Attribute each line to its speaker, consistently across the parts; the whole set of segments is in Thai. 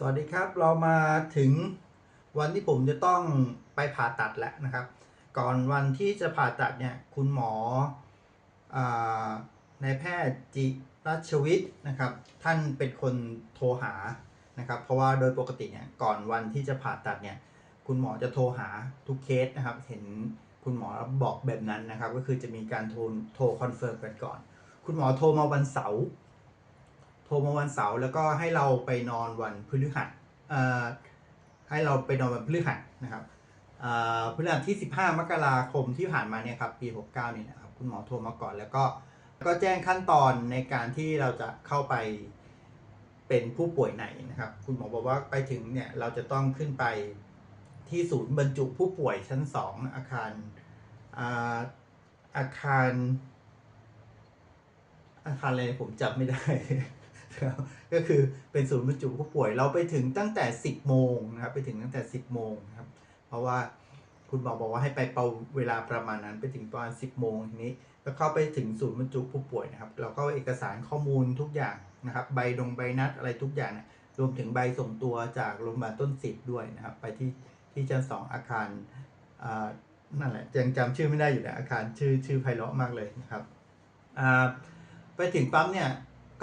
Speaker 1: สวัสดีครับเรามาถึงวันที่ผมจะต้องไปผ่าตัดแล้วนะครับ ก่อนวันที่จะผ่าตัดเนี่ยคุณหมออนายแพทย์จิรัชวิทย์นะครับ ท่านเป็นคนโทรหานะครับ เพราะว่าโดยปกติเนี่ยก่อนวันที่จะผ่าตัดเนี่ยคุณหมอจะโทรหาทุกเคสนะครับ เห็นคุณหมอบอกแบบนั้นนะครับ ก็คือจะมีการโทรโทรคอนเฟิร์มกันก่อน คุณหมอโทรมาวันเสาร์ โทรมาวันเสาร์แล้วก็ให้เราไปนอนวันพฤหัสเอ่อให้เราไปนอนวันพฤหัสนะครับพฤหัสที่ 15 มกราคมที่ผ่านมาเนี่ยครับปี 69นี่นะครับคุณหมอโทรมาก่อนแล้วก็ก็แจ้งขั้นตอนในการที่เราจะเข้าไปเป็นผู้ป่วยไหนนะครับ คุณหมอบอกว่าไปถึงเนี่ยเราจะต้องขึ้นไปที่ศูนย์บรรจุผู้ป่วยชั้น 2 อาคารอาอาคาร อาคารอะไรผมจำไม่ได้ ก็คือเป็นศูนย์บรรจุผู้ป่วย เราไปถึงตั้งแต่ 10 โมงนะครับ ไปถึงตั้งแต่ 10 โมงนะครับ เพราะว่าคุณหมอบอกว่าให้ไปเป่าเวลาประมาณนั้นไปถึงประมาณ 10 โมงทีนี้ก็เข้าไปถึงศูนย์บรรจุผู้ป่วยนะครับ เราก็เอกสารข้อมูลทุกอย่างนะครับ ใบดงใบนัดอะไรทุกอย่างนะรวมถึงใบส่งตัวจากโรงพยาบาลต้นสิทธิ์ด้วยนะครับ ไปที่ที่ชั้นสองอาคารอ่านั่นแหละยังจำชื่อไม่ได้อยู่นะอาคารชื่อชื่อไพเราะมากเลยนะครับอ่าไปถึงปั๊มเนี่ย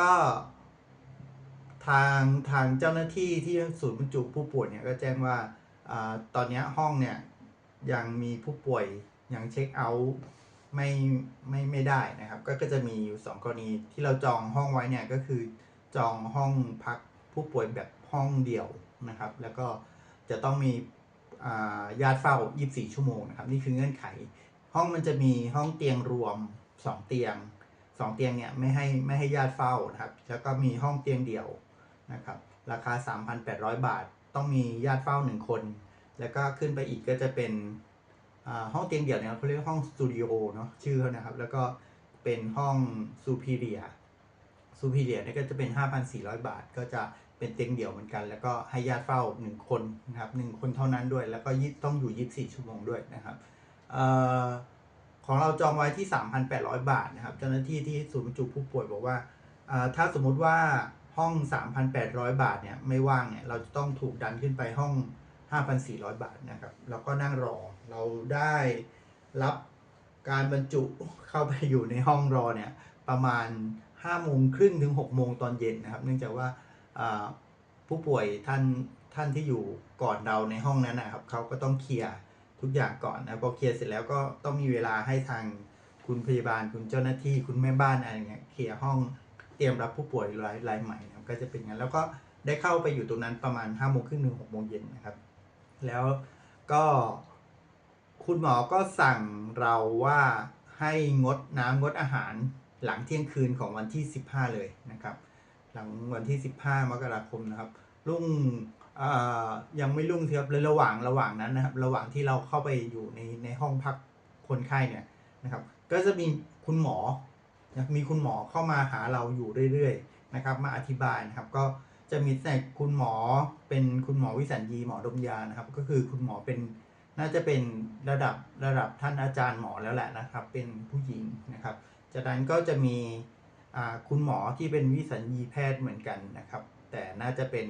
Speaker 1: ก็ ทางทางเจ้าหน้าที่ที่ศูนย์บรรจุผู้ป่วยเนี่ยก็แจ้งว่าอตอนนี้ห้องเนี่ยยังมีผู้ป่วยยังเช็คเอาท์ไม่ไม่ไม่ได้นะครับ ก็ก็จะมีอยู่สองกรณีที่เราจองห้องไว้เนี่ยก็คือจองห้องพักผู้ป่วยแบบห้องเดี่ยวนะครับ แล้วก็จะต้องมีญาติเฝ้า 24 ชั่วโมงนะครับ นี่คือเงื่อนไข ห้องมันจะมีห้องเตียงรวม 2 เตียงสองเตียงเนี่ยไม่ให้ไม่ให้ญาติเฝ้านะครับ แล้วก็มีห้องเตียงเดี่ยว นะครับราคา 3,800 บาท ต้องมีญาติเฝ้า 1 คน แล้วก็ขึ้นไปอีกก็จะเป็นห้องเตียงเดี่ยวเนี่ยเขาเรียกห้องสตูดิโอเนาะชื่อเขานะครับ แล้วก็เป็นห้องซูพีเรียซูพีเรียเนี่ยก็จะเป็น 5,400 บาท ก็จะเป็นเตียงเดี่ยวเหมือนกัน แล้วก็ให้ญาติเฝ้า 1 คนนะครับหนึ่งคนเท่านั้นด้วย แล้วก็ต้องอยู่ 24 ชั่วโมงด้วยนะครับออของเราจองไว้ที่ 3,800 บาทนะครับ เจ้าหน้าที่ที่ศูนย์บรรจุผู้ป่วยบอกว่าอ่าถ้าสมมุติว่า ห้อง 3,800 บาทเนี่ยไม่ว่างเนี่ยเราจะต้องถูกดันขึ้นไปห้อง 5,400 บาทนะครับแล้วก็นั่งรอเราได้รับการบรรจุเข้าไปอยู่ในห้องรอเนี่ยประมาณ5โมงครึ่งถึง6โมงตอนเย็นนะครับ เนื่องจากว่าผู้ป่วยท่านท่านที่อยู่ก่อนเราในห้องนั้นนะครับเขาก็ต้องเคลียร์ทุกอย่างก่อนนะพอเคลียร์เสร็จแล้วก็ต้องมีเวลาให้ทางคุณพยาบาลคุณเจ้าหน้าที่คุณแม่บ้านอะไรเงี้ยเคลียร์ห้อง เตรียมรับผู้ป่วยรายรายใหม่นะครับก็จะเป็นงั้นแล้วก็ได้เข้าไปอยู่ตรงนั้นประมาณ5้าโมงครึ่งถึงหกโมงเย็นนะครับ แล้วก็คุณหมอก็สั่งเราว่าให้งดน้ำงดอาหารหลังเที่ยงคืนของวันที่ 15 เลยนะครับ หลังวันที่ 15 มกราคมนะครับ รุ่งยังไม่รุ่งครับเลยระหว่างระหว่างนั้นนะครับ ระหว่างที่เราเข้าไปอยู่ในในห้องพักคนไข้เนี่ยนะครับ ก็จะมีคุณหมอ มีคุณหมอเข้ามาหาเราอยู่เรื่อยๆนะครับ มาอธิบายนะครับ ก็จะมีแต่คุณหมอเป็นคุณหมอวิสัญญีหมอดมยานะครับ ก็คือคุณหมอเป็นน่าจะเป็นระดับระดับท่านอาจารย์หมอแล้วแหละนะครับ เป็นผู้หญิงนะครับ จากนั้นก็จะมีคุณหมอที่เป็นวิสัญญีแพทย์เหมือนกันนะครับ แต่น่าจะเป็น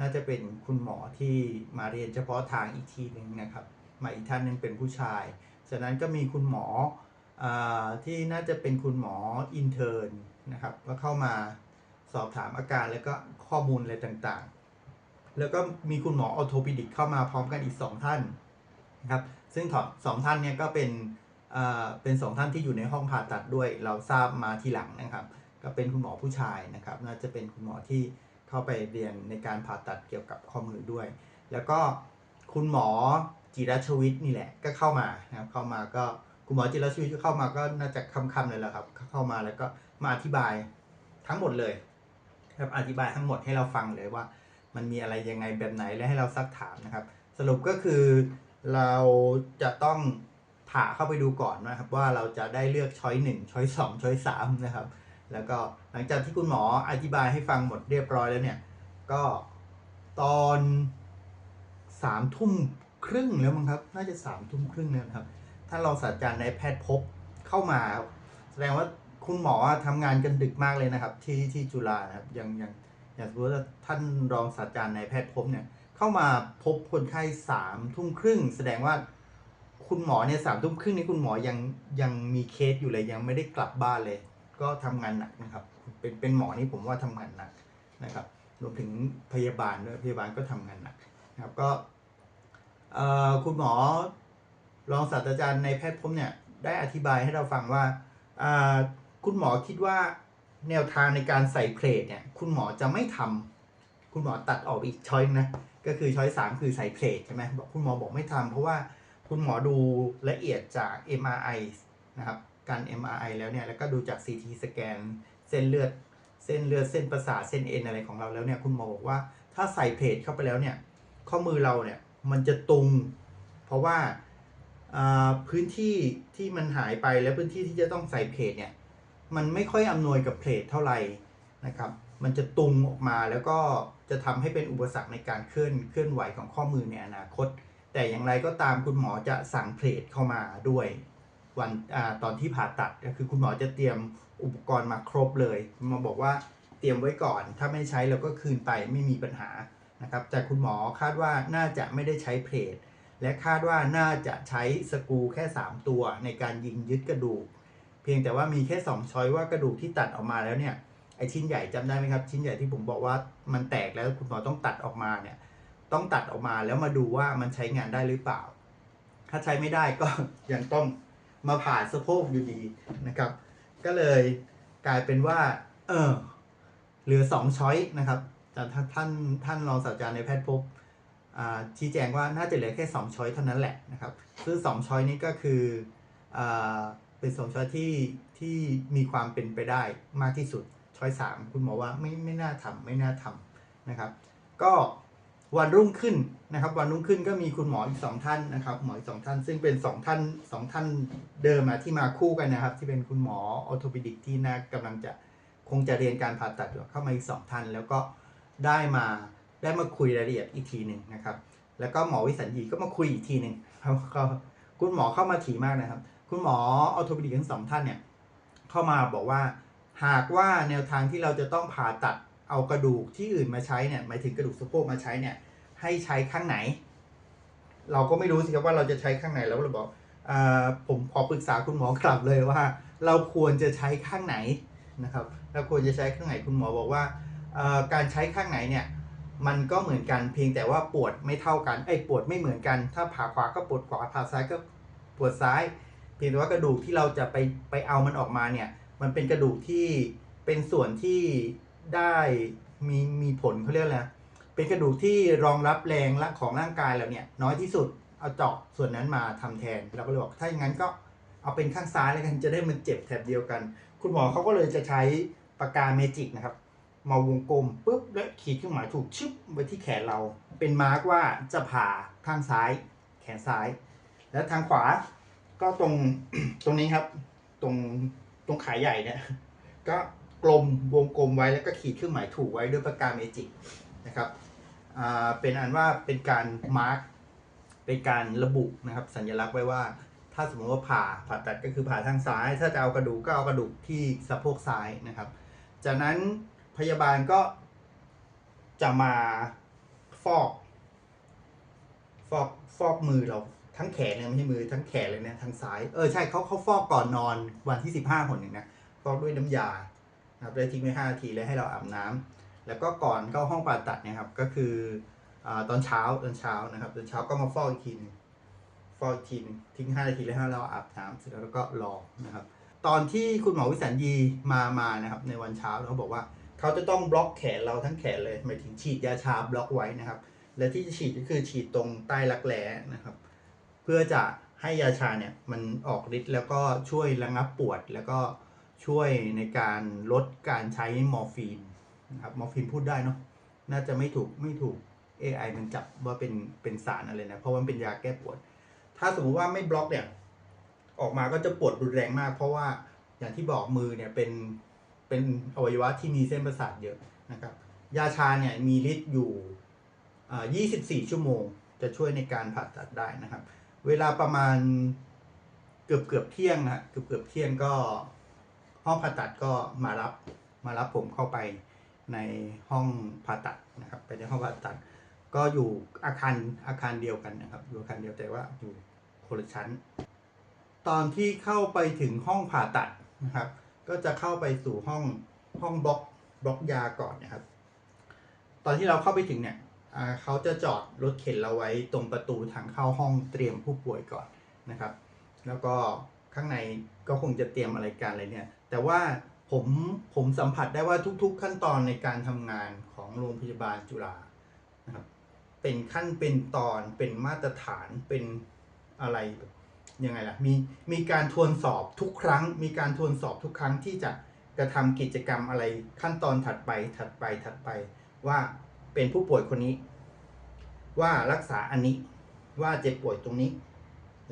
Speaker 1: น่าจะเป็นคุณหมอที่มาเรียนเฉพาะทางอีกทีหนึ่งนะครับมาอีกท่านหนึงเป็นผู้ชาย จากนั้นก็มีคุณหมอ ที่น่าจะเป็นคุณหมออินเทอร์นนะครับก็เข้ามาสอบถามอาการแล้วก็ข้อมูลอะไรต่างๆ แล้วก็มีคุณหมอออโทปิดิกเข้ามาพร้อมกันอีกสองท่านนะครับซึ่งสองท่านเนี่ยก็เป็นเป็นสองท่านที่อยู่ในห้องผ่าตัดด้วย เราทราบมาทีหลังนะครับ ก็เป็นคุณหมอผู้ชายนะครับ น่าจะเป็นคุณหมอที่เข้าไปเรียนในการผ่าตัดเกี่ยวกับข้อมือด้วย แล้วก็คุณหมอจิรชวิทย์นี่แหละก็เข้ามานะครับเข้ามาก็ คุณหมอจิรชวิทย์ก็เข้ามาก็น่าจะคำๆเลยแหละครับ เข้ามาแล้วก็มาอธิบายทั้งหมดเลยครับอธิบายทั้งหมดให้เราฟังเลยว่า มันมีอะไรยังไงแบบไหนและให้เราซักถามนะครับ สรุปก็คือเราจะต้องผ่าเข้าไปดูก่อนนะครับ ว่าเราจะได้เลือกช้อยหนึ่งช้อยสองช้อยสามนะครับ แล้วก็หลังจากที่คุณหมออธิบายให้ฟังหมดเรียบร้อยแล้วเนี่ย ก็ตอนสามทุ่มครึ่งแล้วมั้งครับ น่าจะสามทุ่มครึ่งแล้วนะครับ ท่านรองศาสตราจารย์นายแพทย์พบเข้ามา แสดงว่าคุณหมอทำงานกันดึกมากเลยนะครับ ที่ที่จุฬาครับยังยังอย่างสมมติว่าท่านรองศาสตราจารย์นายแพทย์พบเนี่ยเข้ามาพบคนไข้สามทุ่มครึ่ง แสดงว่าคุณหมอเนี่ยสามทุ่มครึ่งนี่คุณหมอยังยังมีเคสอยู่เลยยังไม่ได้กลับบ้านเลย ก็ทำงานหนักนะครับ เป็นเป็นหมอนี่ผมว่าทำงานหนักนะครับรวมถึงพยาบาลด้วยพยาบาลก็ทำงานหนักนะครับก็คุณหมอ รองศาสตราจารย์ในแพทย์พบเนี่ยได้อธิบายให้เราฟังว่าคุณหมอคิดว่าแนวทางในการใส่เพลทเนี่ยคุณหมอจะไม่ทำคุณหมอตัดออกอีกช้อยนะก็คือช้อยสามคือใส่เพลทใช่ไหมบอกคุณหมอบอกไม่ทำเพราะว่าคุณหมอดูละเอียดจาก MRI นะครับการ MRI แล้วเนี่ยแล้วก็ดูจาก CT สแกนเส้นเลือด เส้นเลือดเส้นประสาทเส้นเอ็นอะไรของเราแล้วเนี่ยคุณหมอบอกว่าถ้าใส่เพลทเข้าไปแล้วเนี่ยข้อมือเราเนี่ยมันจะตุง เพราะว่า พื้นที่ที่มันหายไปและพื้นที่ที่จะต้องใส่เพลทเนี่ยมันไม่ค่อยอำนวยกับเพลทเท่าไหร่นะครับ มันจะตุงออกมาแล้วก็จะทำให้เป็นอุปสรรคในการเคลื่อนเคลื่อนไหวของข้อมือในอนาคต แต่อย่างไรก็ตามคุณหมอจะสั่งเพลทเข้ามาด้วย วันอตอนที่ผ่าตัดก็คือคุณหมอจะเตรียมอุปกรณ์มาครบเลยมอบอกว่าเตรียมไว้ก่อน ถ้าไม่ใช้เราก็คืนไปไม่มีปัญหานะครับแต่คุณหมอคาดว่าน่าจะไม่ได้ใช้เพลท และคาดว่าน่าจะใช้สกูแค่ 3 ตัวในการยิงยึดกระดูก เพียงแต่ว่ามีแค่ 2 ช้อยว่ากระดูกที่ตัดออกมาแล้วเนี่ยไอชิ้นใหญ่จำได้ไหมครับ ชิ้นใหญ่ที่ผมบอกว่ามันแตกแล้วคุณหมอต้องตัดออกมาเนี่ยต้องตัดออกมาแล้วมาดูว่ามันใช้งานได้หรือเปล่า ถ้าใช้ไม่ได้ก็ยังต้องมาผ่าสะโพกอยู่ดีนะครับ ก็เลยกลายเป็นว่า เออเหลือสองช้อยนะครับแต่ท่านท่านท่านรองศาสตราจารย์ในแพทย์พบ ชี้แจงว่าน่าจะเหลือแค่สองช้อยเท่านั้นแหละนะครับซึ่งสองช้อยนี้ก็คืออเป็นสองช้อยที่ที่มีความเป็นไปได้มากที่สุดช้อยสามคุณหมอว่าไม่ไม่น่าทำไม่น่าทำนะครับ ก็วันรุ่งขึ้นนะครับ วันรุ่งขึ้นก็มีคุณหมออีกสองท่านนะครับ หมออีกสองท่าน ซึ่งเป็นสองท่านสองท่านเดิมที่มาคู่กันนะครับ ที่เป็นคุณหมอออโทปิดิกที่น่ากำลังจะคงจะเรียนการผ่าตัดอยู่เข้ามาอีกสองท่าน แล้วก็ได้มา ได้มาคุยรายละเอียดอีกทีหนึ่งนะครับ แล้วก็หมอวิสัญญีก็มาคุยอีกทีหนึ่งครับก็คุณหมอเข้ามาถี่มากนะครับ คุณหมอออโทปิดิกทั้งสองท่านเนี่ยเข้ามาบอกว่า หากว่าแนวทางที่เราจะต้องผ่าตัดเอากระดูกที่อื่นมาใช้เนี่ยหมายถึงกระดูกสะโพกมาใช้เนี่ยให้ใช้ข้างไหน เราก็ไม่รู้สิครับว่าเราจะใช้ข้างไหนแล้วเราบอกอาผมขอปรึกษาคุณหมอกลับเลยว่า เราควรจะใช้ข้างไหนนะครับเราควรจะใช้ข้างไหนคุณหมอบอกว่าการใช้ข้างไหนเนี่ย มันก็เหมือนกันเพียงแต่ว่าปวดไม่เท่ากันไอ้ปวดไม่เหมือนกัน ถ้าผ่าขวาก็ปวดขวาผ่าซ้ายก็ปวดซ้าย เพียงแต่ว่ากระดูกที่เราจะไปไปเอามันออกมาเนี่ยมันเป็นกระดูกที่เป็นส่วนที่ได้มีมีผลเขาเรียกอะไรเป็นกระดูกที่รองรับแรงละของร่างกายเราเนี่ยน้อยที่สุดเอาเจาะส่วนนั้นมาทำแทนเราก็เลยบอกถ้าอย่างนั้นก็เอาเป็นข้างซ้ายแล้วกันจะได้มันเจ็บแถบเดียวกัน คุณหมอเขาก็เลยจะใช้ปากกาเมจิกนะครับ มาวงกลมปุ๊บแล้วขีดเครื่องหมายถูกชึบไว้ที่แขนเรา เป็นมาร์กว่าจะผ่าข้างซ้าย แขนซ้าย แล้วทางขวาก็ตรงตรงนี้ครับ ตรงตรงขาใหญ่เนี่ยก็กลมวงกลมไว้แล้วก็ขีดเครื่องหมายถูกไว้ด้วยปากกาเมจิกนะครับเป็นอันว่าเป็นการมาร์กเป็นการระบุนะครับ สัญลักษณ์ไว้ว่า ถ้าสมมติว่าผ่าผ่าตัดก็คือผ่าทางซ้าย ถ้าจะเอากระดูกก็เอากระดูกที่สะโพกซ้ายนะครับ จากนั้น พยาบาลก็จะมาฟอก ฟอกฟอกมือเราทั้งแขนเลยไม่ใช่มือทั้งแขนเลยนะทางซ้ายเออใช่เขาเขาฟอกก่อนนอนวันที่สิบห้าคนหนึ่งนะฟอกด้วยน้ำยานะครับได้ทิ้งไว้ห้านาทีแล้วให้เราอาบน้ำแล้วก็ก่อนเข้าห้องผ่าตัดนะครับ ก็คืออตอนเช้าตอนเช้านะครับตอนเช้าก็มาฟอกอีกทีนึงฟอกอีกทีนึงทิ้งห้านาทีแล้วให้เราอาบน้ำเสร็จแล้วก็รอนะครับ ตอนที่คุณหมอวิสัญญีมามานะครับ ในวันเช้าเขาบอกว่า เขาจะต้องบล็อกแขนเราทั้งแขนเลยหมายถึงฉีดยาชาบล็อกไว้นะครับ และที่จะฉีดก็คือฉีดตรงใต้รักแร้นะครับ เพื่อจะให้ยาชาเนี่ยมันออกฤทธิ์แล้วก็ช่วยระงับปวด แล้วก็ช่วยในการลดการใช้มอร์ฟีนนะครับมอร์ฟีนพูดได้เนาะน่าจะไม่ถูกไม่ถูก AI มันจับว่าเป็นเป็นสารอะไรนะเพราะว่ามันเป็นยาแก้ปวด ถ้าสมมติว่าไม่บล็อกเนี่ยออกมาก็จะปวดรุนแรงมาก เพราะว่าอย่างที่บอกมือเนี่ยเป็น เป็นอวัยวะที่มีเส้นประสาทเยอะนะครับ ยาชาเนี่ยมีฤทธิ์อยู่ 24 ชั่วโมง จะช่วยในการผ่าตัดได้นะครับ เวลาประมาณเกือบเกือบเที่ยงนะเกือบเกือบเที่ยงก็ห้องผ่าตัดก็มารับมารับผมเข้าไปในห้องผ่าตัดนะครับ ไปในห้องผ่าตัด ก็อยู่อาคารอาคารเดียวกันนะครับ อยู่อาคารเดียวแต่ว่าอยู่คนละชั้น ตอนที่เข้าไปถึงห้องผ่าตัดนะครับ ก็จะเข้าไปสู่ห้องห้องบล็อกบล็อกยาก่อนนะครับ ตอนที่เราเข้าไปถึงเนี่ยเขาจะจอดรถเข็นเราไว้ตรงประตูทางเข้าห้องเตรียมผู้ป่วยก่อนนะครับ แล้วก็ข้างในก็คงจะเตรียมอะไรการอะไรเนี่ย แต่ว่าผมผมสัมผัสได้ว่าทุก ๆ ขั้นตอนในการทำงานของโรงพยาบาลจุฬานะครับเป็นขั้นเป็นตอนเป็นมาตรฐานเป็นอะไรแบบ ยังไงล่ะมีมีการทวนสอบทุกครั้ง มีการทวนสอบทุกครั้งที่จะกระทำกิจกรรมอะไรขั้นตอนถัดไปถัดไปถัดไป ว่าเป็นผู้ป่วยคนนี้ ว่ารักษาอันนี้ว่าเจ็บป่วยตรงนี้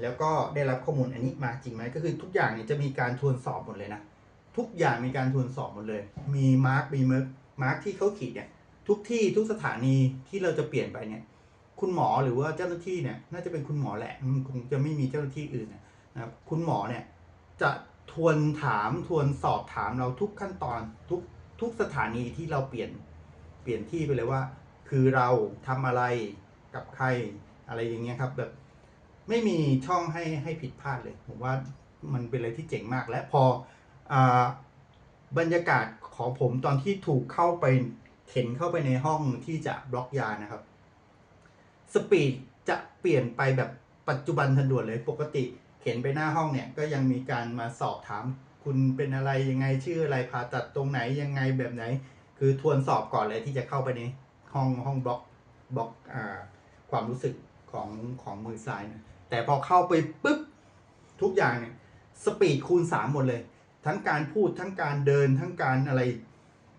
Speaker 1: แล้วก็ได้รับข้อมูลอันนี้มาจริงไหมก็คือทุกอย่างเนี่ยจะมีการทวนสอบหมดเลยนะทุกอย่างมีการทวนสอบหมดเลย มีมาร์กมีเมิร์กมาร์กที่เขาขีดเนี่ยทุกที่ทุกสถานีที่เราจะเปลี่ยนไปเนี่ย คุณหมอหรือว่าเจ้าหน้าที่เนี่ยน่าจะเป็นคุณหมอแหละคงจะไม่มีเจ้าหน้าที่อื่นนะครับคุณหมอเนี่ยจะทวนถามทวนสอบถามเราทุกขั้นตอนทุกทุกสถานีที่เราเปลี่ยนเปลี่ยนที่ไปเลยว่า คือเราทำอะไรกับใครอะไรอย่างเงี้ยครับแบบไม่มีช่องให้ให้ผิดพลาดเลย ผมว่ามันเป็นอะไรที่เจ๋งมากและพออบรรยากาศของผมตอนที่ถูกเข้าไปเข็นเข้าไปในห้องที่จะบล็อกยานะครับ สปีดจะเปลี่ยนไปแบบปัจจุบันทันด่วนเลยปกติเข็นไปหน้าห้องเนี่ยก็ยังมีการมาสอบถาม คุณเป็นอะไรยังไงชื่ออะไรผ่าตัดตรงไหนยังไงแบบไหน คือทวนสอบก่อนเลยที่จะเข้าไปในห้องห้องบล็อกบล็อกอ่าความรู้สึกของของมือซ้ายนะแต่พอเข้าไปปุ๊บทุกอย่างเนี่ยสปีดคูณสามหมดเลย ทั้งการพูดทั้งการเดินทั้งการอะไร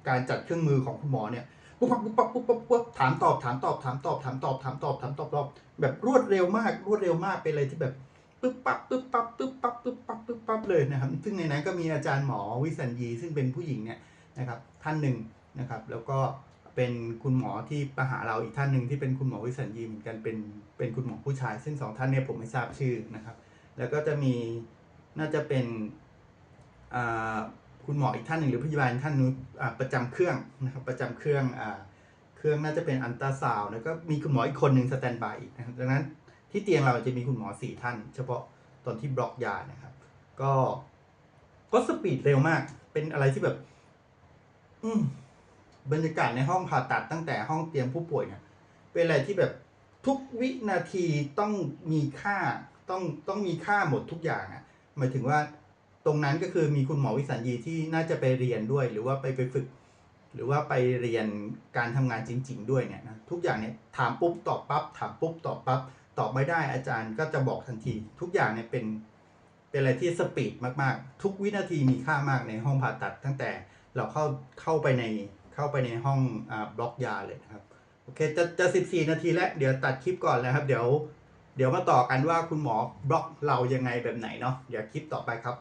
Speaker 1: การจัดเครื่องมือของคุณหมอเนี่ย ปุ๊บปั๊บปุ๊บปั๊บปุ๊บปั๊บปุ๊บถามตอบถามตอบถามตอบถามตอบถามตอบถามตอบรอบแบบรวดเร็วมากรวดเร็วมากเป็นอะไรที่แบบปึ๊บปั๊บปึ๊บปั๊บปึ๊บปั๊บปึ๊บปั๊บปึ๊บปั๊บเลยนะครับ ซึ่งในนั้นก็มีอาจารย์หมอวิสัญญีซึ่งเป็นผู้หญิงเนี่ยนะครับท่านหนึ่งนะครับแล้วก็เป็นคุณหมอที่มาหาเราอีกท่านหนึ่งที่เป็นคุณหมอวิสัญญีเหมือนกันเป็นเป็นคุณหมอผู้ชาย ซึ่งสองท่านเนี่ยผมไม่ทราบชื่อนะครับ แล้วก็จะมีน่าจะเป็นอ่า คุณหมออีกท่านหนึ่งหรือพยาบาลท่านนู้นอ่าประจำเครื่องนะครับประจำเครื่องอเครื่องน่าจะเป็นอันตราซาวด์แล้วก็มีคุณหมออีกคนหนึ่งสแตนบายอีกนะครับดังนั้นที่เตียงเราจะมีคุณหมอสี่ท่าน เฉพาะตอนที่บล็อกยานะครับ ก็ก็สปีดเร็วมาก เป็นอะไรที่แบบ อืมบรรยากาศในห้องผ่าตัดตั้งแต่ห้องเตียมผู้ป่วยเนี่ยเป็นอะไรที่แบบทุกวินาทีต้องมีค่าต้องต้องมีค่าหมดทุกอย่างอะ่ะหมายถึงว่า ตรงนั้นก็คือมีคุณหมอวิสัญญีที่น่าจะไปเรียนด้วย หรือว่าไปไปฝึก หรือว่าไปเรียนการทำงานจริง ๆ ด้วยเนี่ยนะทุกอย่างเนี่ยถามปุ๊บตอบปั๊บถามปุ๊บตอบปั๊บตอบไม่ได้อาจารย์ก็จะบอกทันที ทุกอย่างเนี่ยเป็นเป็นอะไรที่สปีดมากๆ ทุกวินาทีมีค่ามากในห้องผ่าตัด ตั้งแต่เราเข้าเข้าไปในเข้าไปในห้องอบล็อกยาเลยนะครับโอเคจะจะสิบสี่นาทีแล้วเดี๋ยวตัดคลิปก่อนนะครับ เดี๋ยว เดี๋ยวมาต่อกันว่าคุณหมอบล็อกเรายังไงแบบไหนเนาะเดี๋ยวคลิปต่อไปครับ